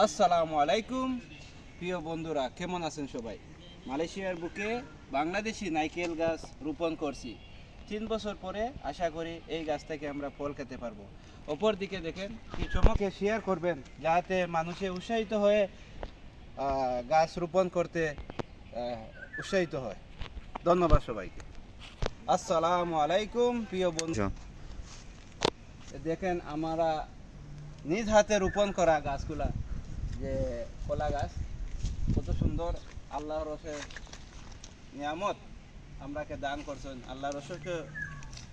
আসসালামু আলাইকুম। প্রিয় বন্ধুরা কেমন আছেন সবাই? মালয়েশিয়ার বুকে বাংলাদেশি নাইকেল গাছ রোপণ করছি। তিন বছর পরে আশা করি এই গাছ থেকে আমরা ফল খেতে পারব। অপর দিকে দেখেন কি চমকে শেয়ার করবেন যাতে মানুষে উৎসাহিত হয়ে গাছ রোপণ করতে আহ, উৎসাহিত হয়। ধন্যবাদ সবাইকে। আসসালামু আলাইকুম প্রিয় বন্ধু। দেখেন আমরা নিজ হাতে রোপণ করা গাছগুলা যে কলা গাছ, কত সুন্দর আল্লাহর রসে নিয়ামত আমরাকে দান করছেন। আল্লাহর রসকে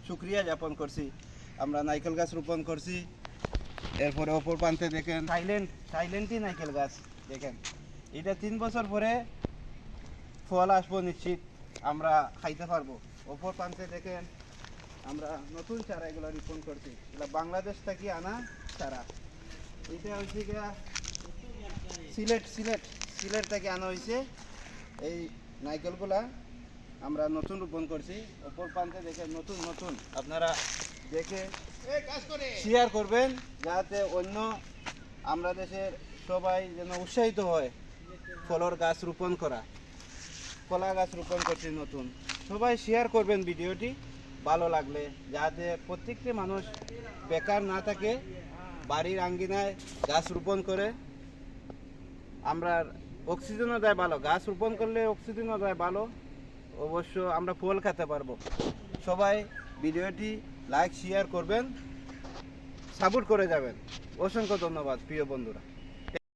শুক্রিয়া যাপন করছি। আমরা নাইকেল গাছ রোপণ করছি। এরপরে অপর প্রান্তে দেখেন, থাইল্যান্ড সাইলেন্টই নাইকেল গাছ দেখেন। এটা তিন বছর পরে ফল আসব নিশ্চিত, আমরা খাইতে পারব। অপর প্রান্তে দেখেন, আমরা নতুন চারা এগুলো রোপণ করছি। এগুলো বাংলাদেশ থেকে আনা চারা। এটা হচ্ছে গিয়া সিলেট সিলেট সিলেট থেকে আনা হয়েছে এই নাইকেলগুলা আমরা নতুন রোপণ করছি। অপর প্রান্তে দেখে নতুন নতুন। আপনারা দেখে শেয়ার করবেন যাতে অন্য আমরা দেশের সবাই যেন উৎসাহিত হয় ফলর গাছ রোপণ করা কলা গাছ রোপণ করছি নতুন। সবাই শেয়ার করবেন ভিডিওটি ভালো লাগলে যাতে প্রত্যেকটি মানুষ বেকার না থাকে বাড়ির আঙ্গিনায় গাছ রোপণ করে। আমরা অক্সিজেনও দেয় ভালো, গাছ রোপণ করলে অক্সিজেনও দেয় ভালো, অবশ্য আমরা ফল খেতে পারব। সবাই ভিডিওটি লাইক শেয়ার করবেন সাপোর্ট করে যাবেন। অসংখ্য ধন্যবাদ, প্রিয় বন্ধুরা।